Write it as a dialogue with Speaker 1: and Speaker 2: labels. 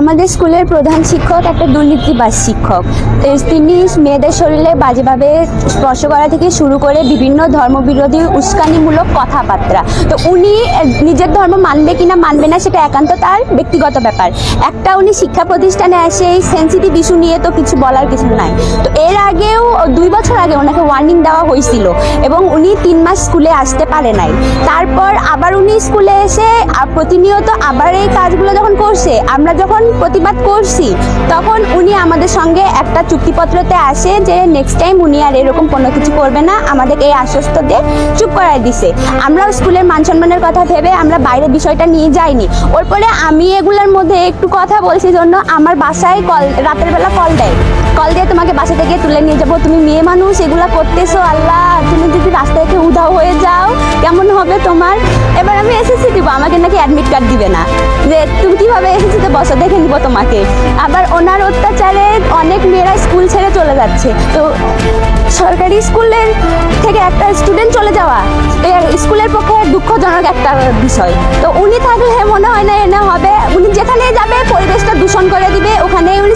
Speaker 1: আমাদের স্কুলের প্রধান শিক্ষক একটা দুর্নীতিবাজ শিক্ষক। তিনি মেয়েদের শরীরে বাজেভাবে স্পর্শ করা থেকে শুরু করে বিভিন্ন ধর্মবিরোধী উস্কানিমূলক কথাবার্তা। তো উনি নিজের ধর্ম মানবে কিনা মানবে না সেটা একান্ত তার ব্যক্তিগত ব্যাপার। একটা উনি শিক্ষা প্রতিষ্ঠানে আসে, এই সেন্সিটিভ ইস্যু নিয়ে তো কিছু বলার কিছু নাই। তো এর আগেও, দুই বছর আগে ওনাকে ওয়ার্নিং দেওয়া হয়েছিল এবং উনি তিন মাস স্কুলে আসতে পারে নাই। তারপর আবার উনি স্কুলে এসে প্রতিনিয়ত আবার এই কাজগুলো যখন করছে, আমরা যখন প্রতিবাদ করছি, তখন উনি আমাদের সঙ্গে একটা চুক্তিপত্রতে আসে যে নেক্সট টাইম উনি আর এরকম কোনো কিছু করবে না, আমাদেরকে এই আশ্বস্ত চুপ করাই দিছে। আমরা স্কুলের মান সম্মানের কথা ভেবে আমরা বাইরে বিষয়টা নিয়ে যাইনি। ওর পরে আমি এগুলোর মধ্যে একটু কথা বলছি জন্য আমার বাসায় কল, রাতের বেলা কল দেয়। কল দিয়ে তোমাকে বাসা থেকে তুলে নিয়ে যাব, তুমি মেয়ে মানুষ, এগুলো করতেছো, আল্লাহ, তুমি যদি রাস্তায় থেকে উধাও হয়ে যাও কেমন হবে তোমার? এবার আমি এসএসসি দিব, আমাকে নাকি অ্যাডমিট কার্ড দিবে না। যে তুমি কীভাবে এসএসসিতে বসো? দেখে নিব তোমাকে। আবার ওনার অত্যাচারে অনেক মেয়েরা স্কুল ছেড়ে চলে যাচ্ছে। তো সরকারি স্কুলের থেকে একটা স্টুডেন্ট চলে যাওয়া স্কুলের পক্ষে দুঃখজনক একটা বিষয়। তো উনি থাকলে মনে হয় না, এনে হবে। উনি যেখানে যাবে, পরিবেশটা দূষণ করে দিবে। ওখানে উনি